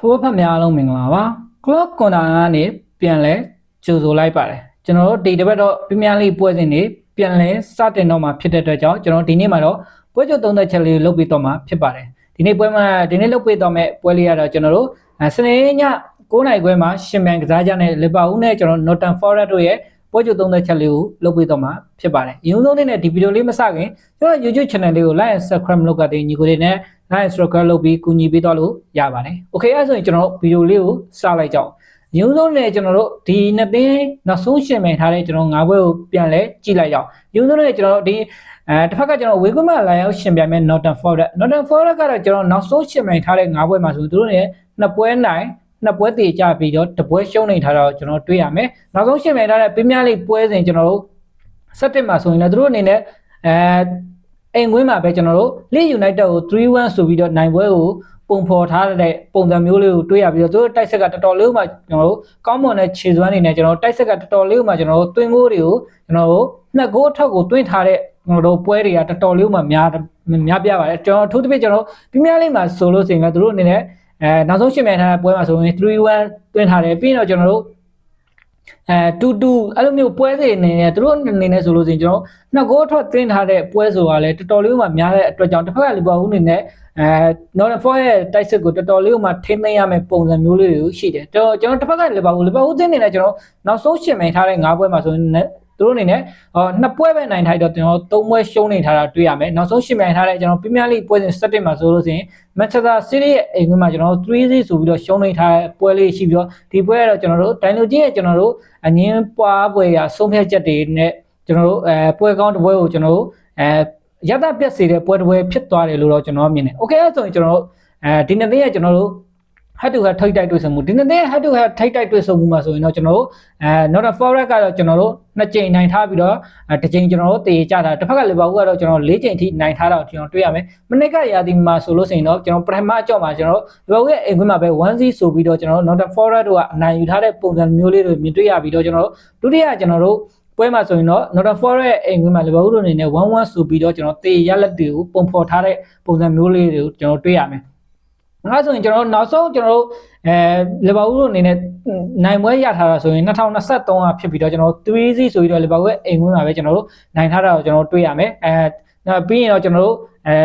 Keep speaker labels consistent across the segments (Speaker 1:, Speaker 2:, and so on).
Speaker 1: ဖိုးဖတ်များအားလုံးမင်္ဂလာပါ Clock Corner ကနေပြန်လဲကြိုဆိုလိုက်ပါတယ်ကျွန်တော်တို့ဒီတစ်ပတ်တော့ပြင်းပြလေးပွဲစဉ်တွေပြန်လဲစတင်တော့မှာဖြစ်တဲ့အတွက်ကြောင့်ကျွန်တော်ဒီနေ့မှာတော့ပွဲကြိုသုံးသက်ချက်လေးလုပ်ပြီးတော့မှာဖြစ်ပါတယ်ဒီနေ့ပွဲမှာဒီနေ့လုပ်ပြီးတော့မဲ့ပွဲလေးကတော့ကျွန်တော်တို့အဲစနေည9နိုင်ခွဲမှာရှင်မြန်ကစားကြတဲ့လီဗာပူးနဲ့ကျွန်တော် Northern Forest တို့ရဲ့ ပွဲကြိုသုံးသက်ချက်လေးကိုလုပ်ပြီးတော့မှာဖြစ်ပါတယ်အရင်ဆုံးလေးနဲ့ဒီဗီဒီယိုလေးမစခင်ကျွန်တော် YouTube channel လေးကို like and subscribe လုပ်ကြတဲ့ညီကိုတွေနဲ့ like and subscribe လုပ်ပြီးကူညီပေးတော့လို့ရပါတယ်။ Okay အဲ့ဆိုရင်ကျွန်တော်တို့ဗီဒီယိုလေးကိုစလိုက်ကြအောင်။ရုံးဆုံးနဲ့ကျွန်တော်တို့ဒီနှစ်သိန်းနောက်ဆုံးရှင်မိန်ထားတဲ့ကျွန်တော်၅ဘွဲကိုပြန်လဲကြည့်လိုက်ကြအောင်။ရုံးဆုံးနဲ့ကျွန်တော်တို့ဒီအဲတစ်ဖက်ကကျွန်တော်ဝေကွမလာရောက်ရှင်ပြိုင်မဲ့ Northern Forest Northern Forest ကတော့ကျွန်တော်နောက်ဆုံးရှင်မိန်ထားတဲ့၅ဘွဲမှာဆိုသူတို့ရဲ့နှစ်ပွဲနိုင် နှစ်ပွဲတည်ကြပြီးတော့တပွဲရှုံးနေထားတော့ကျွန်တော်တွေ့ရမယ်။နောက်ဆုံးရှင်မိန်ထားတဲ့ပြင်းပြလေးပွဲစဉ်ကျွန်တော်တို့17မှာဆိုရင်လည်းသူတို့အနေနဲ့အဲအိမ်ကွင်းမှာပဲကျွန်တော်တို့ Leeds United ကို3-1ဆိုပြီးတော့နိုင်ပွဲကိုပုံဖော်ထားတဲ့ပုံစံမျိုးလေးကိုတွေ့ရပြီးတော့သူတို့တိုက်ဆက်ကတော်တော်လေးမှကျွန်တော်တို့ကောင်းမွန်တဲ့ခြေစွမ်းနေနဲ့ကျွန်တော်တို့တိုက်ဆက်ကတော်တော်လေးမှကျွန်တော်တို့တွင်းကိုတွေကိုကျွန်တော်တို့နှစ်ဂိုးအထက်ကိုတွင်းထားတဲ့ကျွန်တော်တို့ပွဲတွေကတော်တော်လေးမှများများပြပါတယ်ကျွန်တော်အထူးသဖြင့်ကျွန်တော်ပြင်းပြလေးမှဆိုလို့ဆိုရင်လည်းသူတို့အနေနဲ့ အဲနောက်ဆုံးရှင်းမြန်ထားတဲ့ပွဲမှာဆိုရင်3-1တွင်းထားတယ်ပြီးတော့ကျွန်တော်တို့အဲတူတူအဲ့လိုမျိုးပွဲတွေအနေနဲ့သူတို့အနေနဲ့ဆိုလို့ဆိုရင်ကျွန်တော်နှစ်ဂိုးထွက်သွင်းထားတဲ့ပွဲဆိုတာလည်းတော်တော်လေးမှများတဲ့အတွက်ကြောင့်တစ်ဖက်ကလီဗာပူးအနေနဲ့အဲ Northern Forest ရဲ့တိုက်စစ်ကိုတော်တော်လေးမှထိမ့်သိမ်းရမယ့်ပုံစံမျိုးလေးတွေရှိတယ်ကျွန်တော်ကျွန်တော်တစ်ဖက်ကလီဗာပူးလီဗာပူးတင်းနေနဲ့ကျွန်တော်နောက်ဆုံးရှင်မိန်ထားတဲ့၅ပွဲမှာဆိုရင် သူတို့အနေနဲ့ဟောနှစ်ပွဲပဲနိုင်ထိုက်တော့ကျွန်တော်သုံးပွဲရှုံးနေထားတာတွေ့ရမယ်နောက်ဆုံးရှင်မြိုင်ထားတဲ့ကျွန်တော်ပရီးမီးယားလိပွဲစဉ်17မှာဆိုလို့ဆိုရင်မန်ချက်စတာစီးတီးရဲ့အိမ်ကွင်းမှာကျွန်တော်3-0ဆိုပြီးတော့ရှုံးနေထားတဲ့ပွဲလေးရှိပြီးတော့ဒီပွဲကတော့ကျွန်တော်တို့ဒိုင်လိုဂျင်းရဲ့ကျွန်တော်တို့အငင်းပွားပွဲရဆုံးဖြတ်ချက်တွေနဲ့ကျွန်တော်တို့အဲပွဲကောင်းတစ်ပွဲကိုကျွန်တော်တို့အဲရတပြက်စေတဲ့ပွဲတစ်ပွဲဖြစ်သွားတယ်လို့တော့ကျွန်တော်မြင်တယ်။ Okay အဲ့ဆိုရင်ကျွန်တော်တို့အဲဒီနေ့နေ့ကကျွန်တော်တို့ head to head ထိတ်တိုက်တွေ့ဆုံမှုဒီနေ့နေ့ head to head ထိတ်တိုက်တွေ့ဆုံမှုမှာဆိုရင်တော့ကျွန်တော်တို့အဲ Northern Forest ကတော့ကျွန်တော်တို့နှစ်ကြိမ်နိုင်ထားပြီးတော့တစ်ကြိမ်ကျွန်တော်တို့တေကြတာတစ်ဖက်ကလီဗာပူးကတော့ကျွန်တော်၄ကြိမ်ထိနိုင်ထားတာကိုကျွန်တော်တွေ့ရမယ်မနစ်ကရာသီမှာဆိုလို့ဆိုရင်တော့ကျွန်တော်ပထမအကြော့မှာကျွန်တော်လီဗာပူးရဲ့အိမ်ခွင်းမှာပဲ1-0ဆိုပြီးတော့ကျွန်တော် Northern Forest တို့ကအနိုင်ယူထားတဲ့ပုံစံမျိုးလေးတွေမြင်တွေ့ရပြီးတော့ကျွန်တော်ဒုတိယကျွန်တော်တို့ပွဲမှာဆိုရင်တော့ Northern Forest ရဲ့အိမ်ခွင်းမှာလီဗာပူးတို့အနေနဲ့1-1ဆိုပြီးတော့ကျွန်တော်တေရလက်တွေကိုပုံဖော်ထားတဲ့ပုံစံမျိုးလေးတွေကိုကျွန်တော်တွေ့ရမယ် ငါဆိုရင်ကျွန်တော်နောက်ဆုံးကျွန်တော်တို့အဲလီဗာပူးတို့အနေနဲ့နိုင်ပွဲရထားတာဆိုရင်2023ကဖြစ်ပြီးတော့ကျွန်တော်3-0ဆိုပြီးတော့လီဗာပူးရဲ့အိမ်ဝင်မှာပဲကျွန်တော်တို့နိုင်ထားတာကိုကျွန်တော်တို့တွေ့ရမယ်အဲနောက်ပြီးရင်တော့ကျွန်တော်တို့အဲ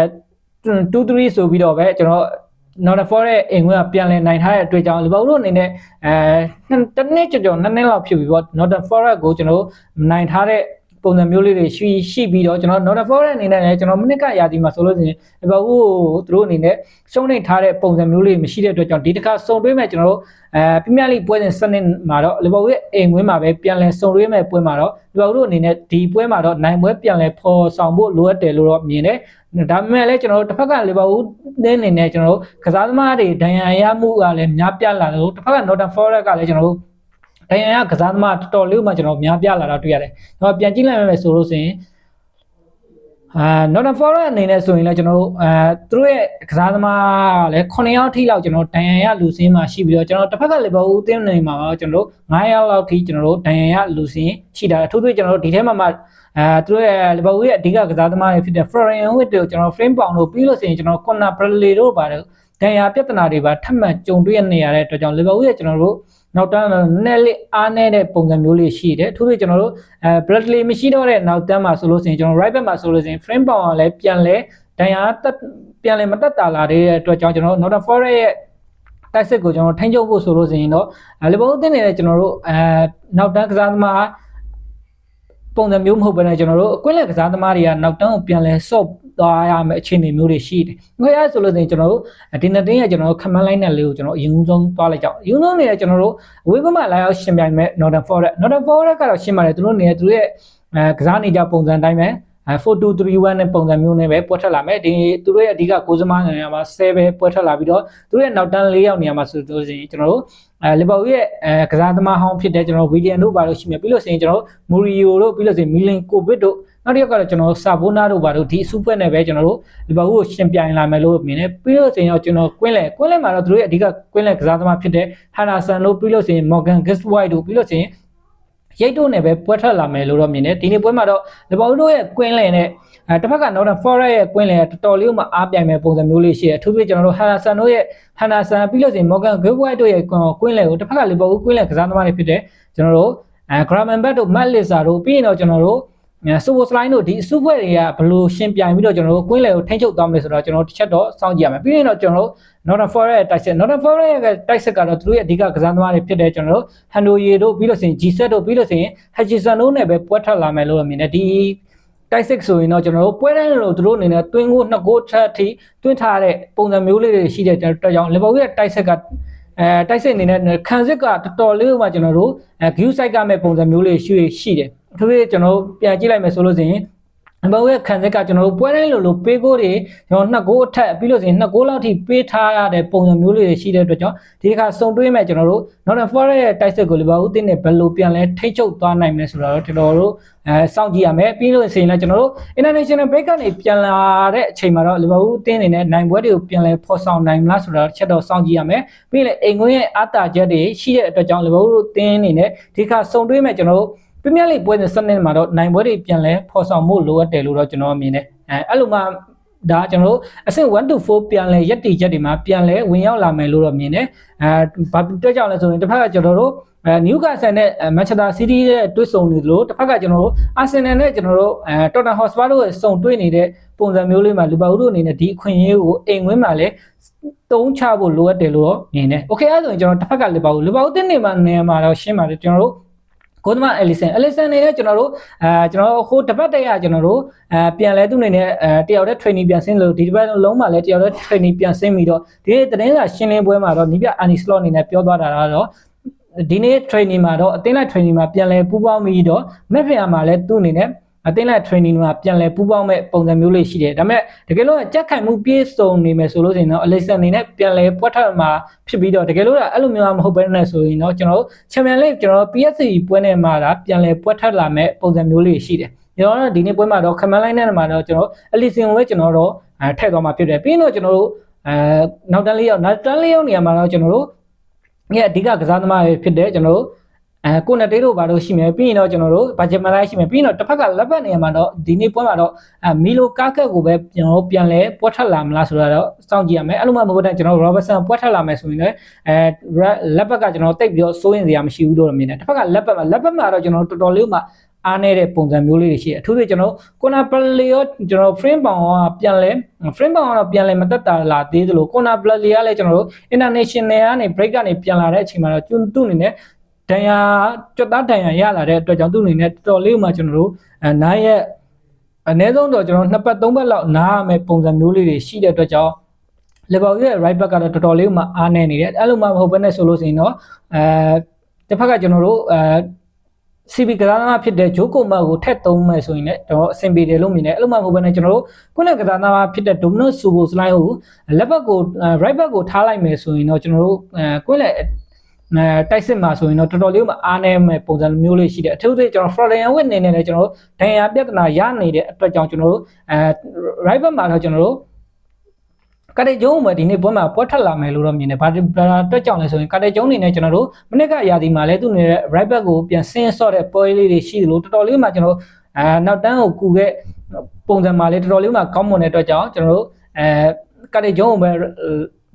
Speaker 1: 2-3ဆိုပြီးတော့ပဲကျွန်တော် Northern Forest ရဲ့အိမ်ဝင်ကပြန်လည်နိုင်ထားတဲ့အတွက်ကြောင့်လီဗာပူးတို့အနေနဲ့အဲတစ်နှစ်ကျော်ကျော်နှစ်နှစ်လောက်ဖြစ်ပြီးတော့ Northern Forest ကိုကျွန်တော်တို့နိုင်ထားတဲ့ ပုံစံမျိုးလေးတွေရှိရှိပြီးတော့ကျွန်တော် Northern Forest အနေနဲ့လည်းကျွန်တော်မနစ်ကရာသီမှာဆိုလို့ရှိရင်ဒီဘောကိုသူတို့အနေနဲ့ရှုံးနေထားတဲ့ပုံစံမျိုးလေးမရှိတဲ့အတွက်ကြောင့်ဒီတစ်ခါစုံတွဲမဲ့ကျွန်တော်တို့အဲပြမြလိပွဲစဉ်စနစ်မှာတော့လီဗာပူးရဲ့အိမ်ဝင်းမှာပဲပြန်လဲစုံတွဲမဲ့ပွဲမှာတော့လီဗာပူးတို့အနေနဲ့ဒီပွဲမှာတော့နိုင်ပွဲပြန်လဲဖော်ဆောင်ဖို့လိုအပ်တယ်လို့တော့မြင်တယ်ဒါပေမဲ့လည်းကျွန်တော်တို့တစ်ဖက်ကလီဗာပူးတင်းအနေနဲ့ကျွန်တော်တို့ကစားသမားတွေဒဏ်ရာရမှုကလည်းများပြားလာတယ်လို့တစ်ဖက်က Northern Forest ကလည်းကျွန်တော်တို့ ဒိုင်ယန်ကကစားသမားတော်တော်လေးမှကျွန်တော်များပြလာတာတွေ့ရတယ်။ကျွန်တော်ပြန်ကြည့်လိုက်မယ်ဆိုလို့ဆိုရင်အာ Northern Forest အနေနဲ့ဆိုရင်လည်းကျွန်တော်တို့အဲသူတို့ရဲ့ကစားသမားလည်း9ယောက်ထိလောက်ကျွန်တော်ဒိုင်ယန်ရလူစင်းမှာရှိပြီးတော့ကျွန်တော်တစ်ဖက်ကလီဗာပူးအသင်းနေမှာပါကျွန်တော်တို့9ယောက်လောက်ထိကျွန်တော်တို့ဒိုင်ယန်ရလူစင်းရှိတာအထူးသဖြင့်ကျွန်တော်တို့ဒီထဲမှာမှအဲသူတို့ရဲ့လီဗာပူးရဲ့အဓိကကစားသမားတွေဖြစ်တဲ့ Florian Wirtz တို့ကျွန်တော် frame ပေါင်တို့ပြီးလို့ဆိုရင်ကျွန်တော် Conor Bradley တို့ပါတယ်ဒဏ်ရာပြဿနာတွေပါထပ်မံကြုံတွေ့နေရတဲ့အတွက်ကြောင့်လီဗာပူးရဲ့ကျွန်တော်တို့ နောက်တန်းနည်းနည်းလေးအားနည်းတဲ့ပုံစံမျိုးလေးရှိတယ်အထူးသဖြင့်ကျွန်တော်တို့အဲ Bradley မရှိတော့တဲ့နောက်တန်းမှာဆိုလို့ရှိရင်ကျွန်တော် right back မှာဆိုလို့ရှိရင် frame power လည်းပြန်လဲဒဏ်ရာတက်ပြန်လဲမတက်တာလာတဲ့အတွက်ကြောင့်ကျွန်တော်တို့ Northern Forest ရဲ့တိုက်စစ်ကိုကျွန်တော်ထိန်းချုပ်ဖို့ဆိုလို့ရှိရင်တော့လီဗာပူးအသင်းနေတဲ့ကျွန်တော်တို့အဲနောက်တန်းကစားသမားပုံစံမျိုးမဟုတ်ဘဲနဲ့ကျွန်တော်တို့အကွင်းလက်ကစားသမားတွေကနောက်တန်းကိုပြန်လဲဆော့ သွားရမယ့်အခြေအနေမျိုးတွေရှိတယ်။ငွေရဆိုလို့ကျွန်တော်တို့ဒီနှစ်တင်းရကျွန်တော်တို့ခမန်းလိုက်တဲ့လေးကိုကျွန်တော်အရင်ဆုံးသွားလိုက်ကြအောင်။အရင်ဆုံးနေကျွန်တော်တို့ဝေးကမှလာရောက်ရှင်ပြိုင်မဲ့ Northern Forest Northern Forest ကတော့ရှင်းပါတယ်သူတို့နေသူတို့ရဲ့အဲကစားနေကြပုံစံတိုင်းပဲ 4231နဲ့ပုံစံမျိုးနဲ့ပဲပွက်ထွက်လာမယ်ဒီသူတို့ရဲ့အဓိကကိုစမနေရာမှာ10ပဲပွက်ထွက်လာပြီးတော့သူတို့ရဲ့နောက်တန်း၄ယောက်နေရာမှာဆိုလို့ရှိရင်ကျွန်တော်တို့အဲလီဗာပူးရဲ့အဲကစားသမားဟောင်းဖြစ်တဲ့ကျွန်တော်ဝီလီယံတို့ပါလို့ရှိမြပြီးလို့ရှိရင်ကျွန်တော်တို့မူရီယိုတို့ပြီးလို့ရှိရင်မီလင်ကိုဗစ်တို့နောက်တစ်ယောက်ကတော့ကျွန်တော်ဆာဘိုနာတို့ပါတို့ဒီအစုဖွဲ့နဲ့ပဲကျွန်တော်တို့လီဗာပူးကိုရှင်ပြိုင်လာမယ်လို့မြင်တယ်ပြီးလို့ရှိရင်တော့ကျွန်တော်ကွင်းလဲကွင်းလဲမှာတော့သူတို့ရဲ့အဓိကကွင်းလဲကစားသမားဖြစ်တဲ့ဟာနာဆန်တို့ပြီးလို့ရှိရင်မော်ဂန်ဂစ်ဝိုက်တို့ပြီးလို့ရှိရင် ရိတ်တို့နဲ့ပဲပွဲထွက်လာမယ်လို့တော့မြင်တယ်ဒီနေ့ပွဲမှာတော့လီဗာပူးတို့ရဲ့ကွင်းလင်နဲ့အဲတစ်ဖက်က Northern Forest ရဲ့ကွင်းလင်ကတော်တော်လေးမှအားပြိုင်မဲ့ပုံစံမျိုးလေးရှိတယ်အထူးသဖြင့်ကျွန်တော်တို့ Henderson တို့ရဲ့ Henderson ပြီးလို့ဆိုရင် Morgan Gibbs တို့ရဲ့ကွင်းလင်ကိုတစ်ဖက်ကလီဗာပူးကွင်းလင်ကစားသမားတွေဖြစ်တဲ့ကျွန်တော်တို့အဲ Gravenberch တို့ Matt Lisa တို့ပြီးရင်တော့ကျွန်တော်တို့ ဆိုဘိုစလိုင်းတို့ဒီစုဖွဲ့တွေကဘလို့ရှင်းပြိုင်ပြီးတော့ကျွန်တော်တို့ကွင်းလယ်ကိုထိန်းချုပ်သွားမလဲဆိုတော့ကျွန်တော်တစ်ချက်တော့စောင့်ကြည့်ရမယ်ပြီးရင်တော့ကျွန်တော်တို့ Northern Forest ရဲ့တိုက်စစ် Northern Forest ရဲ့တိုက်စစ်ကတော့သူတို့ရဲ့အဓိကကစားသမားတွေဖြစ်တဲ့ကျွန်တော်တို့ Handoye တို့ပြီးလို့ဆိုရင် G7 တို့ပြီးလို့ဆိုရင် Hutchinson တို့နဲ့ပဲပွဲထွက်လာမယ်လို့မြင်တယ်ဒီတိုက်စစ်ဆိုရင်တော့ကျွန်တော်တို့ပွဲတိုင်းလို့သူတို့အနေနဲ့တွင်းကိုနှစ်ကိုထပ်ထိတွင်းထားတဲ့ပုံစံမျိုးလေးတွေရှိတဲ့အတွက်ကြောင့် Liverpool ရဲ့တိုက်စစ်ကအဲတိုက်စစ်အနေနဲ့ခံစစ်ကတော်တော်လေးမှကျွန်တော်တို့အဲ view site ကမဲ့ပုံစံမျိုးလေးရှိရှိတယ် အထူးသဖြင့်ကျွန်တော်တို့ပြန်ကြည့်လိုက်မယ်ဆိုလို့ဆိုရင်အမေရဲ့ခံစက်ကကျွန်တော်တို့ပွဲတိုင်းလိုလိုပေးကိုတွေကျွန်တော်နှစ်ကိုအထက်ပြီးလို့ဆိုရင်နှစ်ကိုလောက်ထိပေးထားရတဲ့ပုံစံမျိုးလေးတွေရှိတဲ့အတွက်ကြောင့်ဒီတစ်ခါစုံတွေးမဲ့ကျွန်တော်တို့ Northern Forest ရဲ့တိုက်စစ်ကိုလီဗာပူးတင်းနဲ့ဘယ်လိုပြန်လဲထိချုပ်သွားနိုင်မလဲဆိုတော့ကျွန်တော်တို့အဲစောင့်ကြည့်ရမယ်ပြီးလို့ဆိုရင်လည်းကျွန်တော်တို့ International Break ကနေပြန်လာတဲ့အချိန်မှာတော့လီဗာပူးတင်းနေနဲ့နိုင်ပွဲတွေကိုပြန်လဲဖော်ဆောင်နိုင်မလားဆိုတော့ချက်တော့စောင့်ကြည့်ရမယ်ပြီးရင်အိမ်ကွင်းရဲ့အတာချက်တွေရှိတဲ့အတွက်ကြောင့်လီဗာပူးတင်းနေနဲ့ဒီတစ်ခါစုံတွေးမဲ့ကျွန်တော်တို့ ပရီးမီးယားလိပွဲစဉ်စနစ်မှာတော့နိုင်ပွဲတွေပြန်လဲဖော်ဆောင်မှုလိုအပ်တယ်လို့တော့ကျွန်တော်မြင်တယ်အဲအဲ့လိုမှဒါကျွန်တော်တို့အဆင့်1 to 4ပြန်လဲရက်တီချက်တွေမှာပြန်လဲဝင်ရောက်လာမယ်လို့တော့မြင်တယ်အဲဘာတွေ့ကြောင်လဲဆိုရင်တစ်ဖက်ကကျွန်တော်တို့အဲနျူကာဆယ်နဲ့မန်ချက်စတာစီးတီးရဲ့တွေ့ဆုံနေလို့တစ်ဖက်ကကျွန်တော်တို့အာဆင်နယ်နဲ့ကျွန်တော်တို့အဲတော်တန်ဟော့စပါတို့ရဲ့စုံတွေ့နေတဲ့ပုံစံမျိုးလေးမှာလီဗာပူးတို့အနေနဲ့ဒီအခွင့်အရေးကိုအိမ်ဝင်းမှာလဲတုံးချဖို့လိုအပ်တယ်လို့မြင်တယ်။ Okay အဲ့ဆိုရင်ကျွန်တော်တစ်ဖက်ကလီဗာပူးလီဗာပူးတင်းနေမှာနေမှာတော့ရှင်းပါတယ်ကျွန်တော်တို့ ကိုသမအယ်လီဆန်အယ်လီဆန်နေနဲ့ကျွန်တော်တို့အဲကျွန်တော်ဟိုတပတ်တည်းကကျွန်တော်တို့အဲပြန်လဲသူ့အနေနဲ့အဲတယောက်တည်း training ပြန်ဆင်းလို့ဒီတပတ်လုံးမှာလဲတယောက်တည်း training ပြန်ဆင်းပြီးတော့ဒီနေ့သတင်းစာရှင်းလင်းပွဲမှာတော့နီးပြ Annie Slot အနေနဲ့ပြောသွားတာကတော့ဒီနေ့ training မှာတော့အသင်းလိုက် training မှာပြန်လဲပူးပေါင်းပြီးတော့မက်ဖင်ယာမှာလဲသူ့အနေနဲ့ အသင်းလိုက် training မှာပြန်လဲပူးပေါင်းမဲ့ပုံစံမျိုးလေးရှိတယ်ဒါပေမဲ့တကယ်လို့ကြက်ခိုင်မှုပြည့်စုံနေမယ်ဆိုလို့ရှိရင်တော့ Alexa အနေနဲ့ပြန်လဲပွက်ထက်မှာဖြစ်ပြီးတော့တကယ်လို့အဲ့လိုမျိုးမဟုတ်ဘဲနဲ့ဆိုရင်တော့ကျွန်တော်တို့ Champions League ကျွန်တော် PSC ပွဲနဲ့မှာဒါပြန်လဲပွက်ထက်လာမဲ့ပုံစံမျိုးလေးရှိတယ်ကျွန်တော်တို့ဒီနေ့ပွဲမှာတော့ခမန်လိုင်းနဲ့မှာတော့ကျွန်တော် Alexa ကိုပဲကျွန်တော်တို့အဲထည့်သွားမှာဖြစ်တယ်ပြီးတော့ကျွန်တော်တို့အဲနောက်တန်းလေးရောက်နောက်တန်းလေးရောက်နေရာမှာတော့ကျွန်တော်တို့ရဲ့အဓိကကစားသမားတွေဖြစ်တဲ့ကျွန်တော်တို့ အဲကိုနဲ့တေးတို့ဘာလို့ရှိမယ်ပြီးရင်တော့ကျွန်တော်တို့ဘာဂျမလိုက်ရှိမယ်ပြီးရင်တော့တစ်ဖက်ကလက်ပတ်နေရာမှာတော့ဒီနေ့ပွဲမှာတော့အဲမီလိုကားကက်ကိုပဲကျွန်တော်တို့ပြန်လဲပွက်ထက်လာမလားဆိုတော့စောင့်ကြည့်ရမယ်အဲ့လိုမှမဟုတ်တဲ့ကျွန်တော်တို့ Robertson ပွက်ထက်လာမယ်ဆိုရင်လည်းအဲလက်ပတ်ကကျွန်တော်တိတ်ပြီးတော့စိုးရင်စရာမရှိဘူးလို့မြင်တယ်တစ်ဖက်ကလက်ပတ်မှာလက်ပတ်မှာတော့ကျွန်တော်တို့တော်တော်လေးမှအားနေတဲ့ပုံစံမျိုးလေးတွေရှိတယ်အထူးသဖြင့်ကျွန်တော်ကိုနာပလေရောကျွန်တော် frame ပေါင်ကပြန်လဲ frame ပေါင်ကတော့ပြန်လဲမတက်တာလာသေးသလိုကိုနာပလေကလည်းကျွန်တော်တို့ international ကနေ break ကနေပြန်လာတဲ့အချိန်မှာတော့ကျွန်းသူ့အနေနဲ့ ဒဏ်ရာကြွတ်သားဒဏ်ရာရလာတဲ့အတွက်ကြောင့်သူ့အနေနဲ့တော်တော်လေးမှကျွန်တော်တို့အဲနားရဲ့အနည်းဆုံးတော့ကျွန်တော်နှစ်ပတ်သုံးပတ်လောက်နားရမယ့်ပုံစံမျိုးလေးတွေရှိတဲ့အတွက်ကြောင့်လီဗာပူးရဲ့ right back ကတော့တော်တော်လေးမှအားနေနေတယ်အဲ့လိုမှမဟုတ်ဘဲနဲ့ဆိုလို့ဆိုရင်တော့အဲတစ်ဖက်ကကျွန်တော်တို့အဲ CB ကစားသမားဖြစ်တဲ့ဂျိုးကိုမတ်ကိုထက်သုံးမယ်ဆိုရင်လည်းကျွန်တော်အဆင်ပြေတယ်လို့မြင်တယ်အဲ့လိုမှမဟုတ်ဘဲနဲ့ကျွန်တော်တို့ခုနကကစားသမားဖြစ်တဲ့ Domino Subo slide ကိုလက်ဘက်ကို right back ကိုထားလိုက်မယ်ဆိုရင်တော့ကျွန်တော်တို့အဲကွင်းလက် အဲတိုက်စစ်မှာဆိုရင်တော့တော်တော်လေးမှအားနည်းမဲ့ပုံစံမျိုးလေးရှိတယ်အထူးသဖြင့်ကျွန်တော် Florian Witt နေနဲ့လည်းကျွန်တော်တို့ဒဏ်ရာပြဿနာရနေတဲ့အတွက်ကြောင့်ကျွန်တော်တို့အဲ right back မှာတော့ကျွန်တော်တို့ကာတေကျုံးမှာဒီနေ့ပွဲမှာပွဲထက်လာမယ်လို့တော့မြင်တယ်။ဘာတက်ကြောင်လဲဆိုရင်ကာတေကျုံးအနေနဲ့ကျွန်တော်တို့မနစ်ကရာသီမှာလည်းသူ့နေတဲ့ right back ကိုပြန်ဆင်းဆော့တဲ့ပွဲလေးတွေရှိတယ်လို့တော်တော်လေးမှကျွန်တော်တို့အဲနောက်တန်းကိုကူခဲ့ပုံစံမှာလည်းတော်တော်လေးမှကောင်းမွန်တဲ့အတွက်ကြောင့်ကျွန်တော်တို့အဲကာတေကျုံးကိုပဲ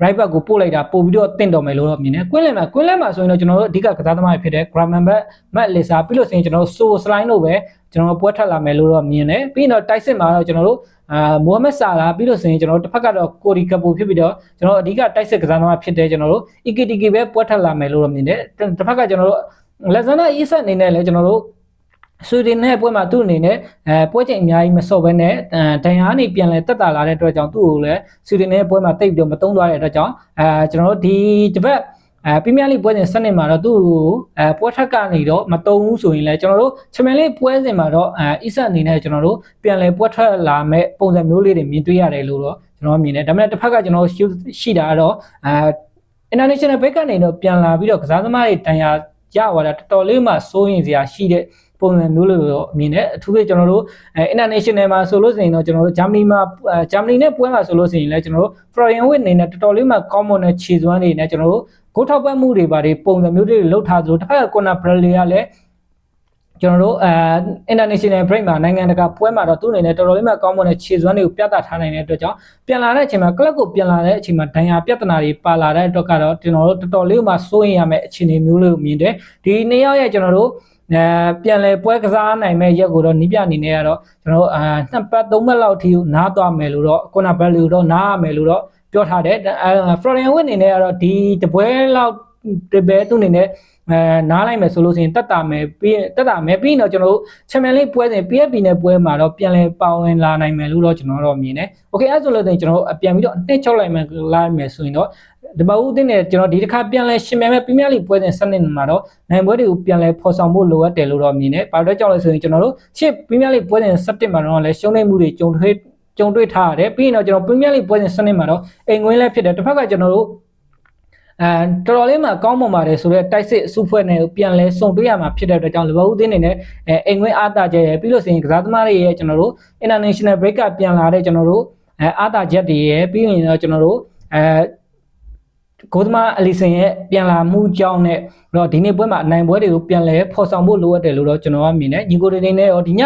Speaker 1: right back ကိုပို့လိုက်တာပို့ပြီးတော့တင့်တော်မယ်လို့တော့မြင်တယ်။ကွင်းလန်မှာကွင်းလန်မှာဆိုရင်တော့ကျွန်တော်တို့အဓိကကစားသမားတွေဖြစ်တဲ့ Graman Back, Matt Lisa ပြီးလို့ဆိုရင်ကျွန်တော်တို့ So Slide လို့ပဲကျွန်တော်ပွဲထွက်လာမယ်လို့တော့မြင်တယ်။ပြီးရင်တော့တိုက်စစ်မှာတော့ကျွန်တော်တို့အာမိုဟာမက်ဆာလာပြီးလို့ဆိုရင်ကျွန်တော်တို့တစ်ဖက်ကတော့ကိုရီကပူဖြစ်ပြီးတော့ကျွန်တော်အဓိကတိုက်စစ်ကစားသမားဖြစ်တဲ့ကျွန်တော်တို့ EKTK ပဲပွဲထွက်လာမယ်လို့တော့မြင်တယ်။တစ်ဖက်ကကျွန်တော်တို့လက်ဇန်နာအီဆက်အနေနဲ့လည်းကျွန်တော်တို့ ဆွေဒင်နဲ့ပွဲမှာသူ့အနေနဲ့အဲပွဲချိန်အများကြီးမစော့ဘဲနဲ့ဒဏ်ရာနေပြန်လဲတက်တာလာတဲ့အတွက်ကြောင့်သူ့ကိုလည်းဆွေဒင်နဲ့ပွဲမှာတိတ်ပြီးတော့မတုံးသွားတဲ့အတွက်ကြောင့်အဲကျွန်တော်တို့ဒီတစ်ပတ်အဲပရီးမီးယားလိပွဲစဉ်စနစ်မှာတော့သူ့ကိုအဲပွဲထက်ကနေတော့မတုံးဘူးဆိုရင်လည်းကျွန်တော်တို့ချန်ပီယံလိပွဲစဉ်မှာတော့အဲအီဆက်အနေနဲ့ကျွန်တော်တို့ပြန်လဲပွဲထွက်လာမဲ့ပုံစံမျိုးလေးတွေမြင်တွေ့ရတယ်လို့တော့ကျွန်တော်မြင်တယ်ဒါပေမဲ့တစ်ဖက်ကကျွန်တော်ရှိတာကတော့အဲ international break ကနေတော့ပြန်လာပြီးတော့ကစားသမားတွေတန်ရာရသွားတာတော်တော်လေးမှစိုးရင်စရာရှိတဲ့ ပုံစံမျိုးလို့တော့အမြင်နဲ့အထူးဖြင့်ကျွန်တော်တို့အဲ international မှာဆိုလို့ဆိုရင်တော့ကျွန်တော်တို့ဂျာမနီမှာဂျာမနီနဲ့ပွဲမှာဆိုလို့ဆိုရင်လည်းကျွန်တော်တို့ Florian Witt အနေနဲ့တော်တော်လေးမှ common နဲ့ခြေစွမ်းတွေနဲ့ကျွန်တော်တို့ဂိုးထောက်ပံ့မှုတွေပါတယ်ပုံစံမျိုးတွေလှုပ်ထားသလိုတစ်ဖက်က corner play ကလည်းကျွန်တော်တို့အဲ international break မှာနိုင်ငံတကာပွဲမှာတော့သူ့အနေနဲ့တော်တော်လေးမှကောင်းမွန်တဲ့ခြေစွမ်းတွေကိုပြသထားနိုင်တဲ့အတွက်ကြောင့်ပြန်လာတဲ့အချိန်မှာ club ကိုပြန်လာတဲ့အချိန်မှာဒဏ်ရာပြဿနာတွေပါလာတဲ့အတွက်ကတော့ကျွန်တော်တို့တော်တော်လေးမှစိုးရင်ရမယ့်အခြေအနေမျိုးလေးကိုမြင်တယ်ဒီနှစ်ယောက်ရဲ့ကျွန်တော်တို့ အဲပြန်လဲပွဲကစားနိုင်မဲ့ရက်ကိုတော့နီးပြအနေနဲ့ကတော့ကျွန်တော်တို့အာနှစ်ပတ်သုံးပတ်လောက်ထိနားသွားမယ်လို့တော့ခုနဘက်လူတော့နားရမယ်လို့တော့ပြောထားတယ်အဲဖလို်ရန်ဝစ်အနေနဲ့ကတော့ဒီတပွဲလောက်တ ပဲသူ့အနေနဲ့အဲနားလိုက်မယ်ဆိုလို့ရှိရင်တက်တာမယ်ပြီးတက်တာမယ်ပြီးရင်တော့ကျွန်တော်တို့ချန်ပီယံလိပွဲစဉ် PFP နဲ့ပွဲမှာတော့ပြန်လဲပါဝင်လာနိုင်မယ်လို့တော့ကျွန်တော်တော့မြင်တယ်။ Okay အဲ့ဆိုလို့ကျွန်တော်တို့ပြန်ပြီးတော့အနှစ်ချုပ်လိုက်မယ်လိုက်မယ်ဆိုရင်တော့ဒီမဦးအသင်းနဲ့ကျွန်တော်ဒီတစ်ခါပြန်လဲရှင်မြန်မဲ့ပရီးမီးယားလိပွဲစဉ်စနစ်မှာတော့နိုင်ပွဲတွေကိုပြန်လဲဖော်ဆောင်ဖို့လိုအပ်တယ်လို့တော့မြင်တယ်။ဘာလို့ကြောက်လဲဆိုရင်ကျွန်တော်တို့ရှစ်ပရီးမီးယားလိပွဲစဉ်17မှာတော့လဲရှုံးနေမှုတွေကြုံတွေ့ကြုံတွေ့ထားရတယ်။ပြီးရင်တော့ကျွန်တော်ပရီးမီးယားလိပွဲစဉ်စနစ်မှာတော့အိမ်ငွေလဲဖြစ်တယ်။တစ်ဖက်ကကျွန်တော်တို့ အဲတော်တော်လေးမှကောင်းမွန်ပါတယ်ဆိုတော့တိုက်စစ်အစုဖွဲ့နဲ့ပြန်လဲစုံတွေ့ရမှာဖြစ်တဲ့အတွက်ကြောင့်လဘဦးသင်းနေနဲ့အဲအိမ်ငွေအားတာချက်ရပြီးလို့ဆိုရင်ကစားသမားတွေရဲ့ကျွန်တော်တို့ international break ကပြန်လာတဲ့ကျွန်တော်တို့အဲအားတာချက်တွေရဲ့ပြီးရင်တော့ကျွန်တော်တို့အဲ ဂိုးသမားအလီဆန်ရဲ့ပြန်လာမှုကြောင့်နဲ့တော့ဒီနေ့ပွဲမှာအနိုင်ပွဲတွေကိုပြန်လဲဖော်ဆောင်ဖို့လိုအပ်တယ်လို့တော့ကျွန်တော်ကမြင်တယ်ညီကိုတွေနေနဲ့ရောဒီည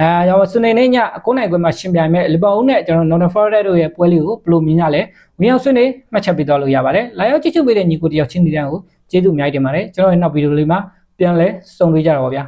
Speaker 1: အဲရောစနေနေ့ည9နိုင်ခွဲမှာရှင်ပြိုင်မဲ့လီဗာပူးနဲ့ကျွန်တော် Nottingham Forest တို့ရဲ့ပွဲလေးကိုဘယ်လိုမြင်ကြလဲဝင်ရောက်ဆွေးနွေးမှတ်ချက်ပေးသွားလို့ရပါတယ်လာရောက်ကြည့်ရှုပေးတဲ့ညီကိုတယောက်ချင်းဒီတန်းကိုကျေးဇူးအများကြီးတင်ပါတယ်ကျွန်တော်ရဲ့နောက်ဗီဒီယိုလေးမှာပြန်လဲစုံတွေ့ကြတော့ပါဗျာ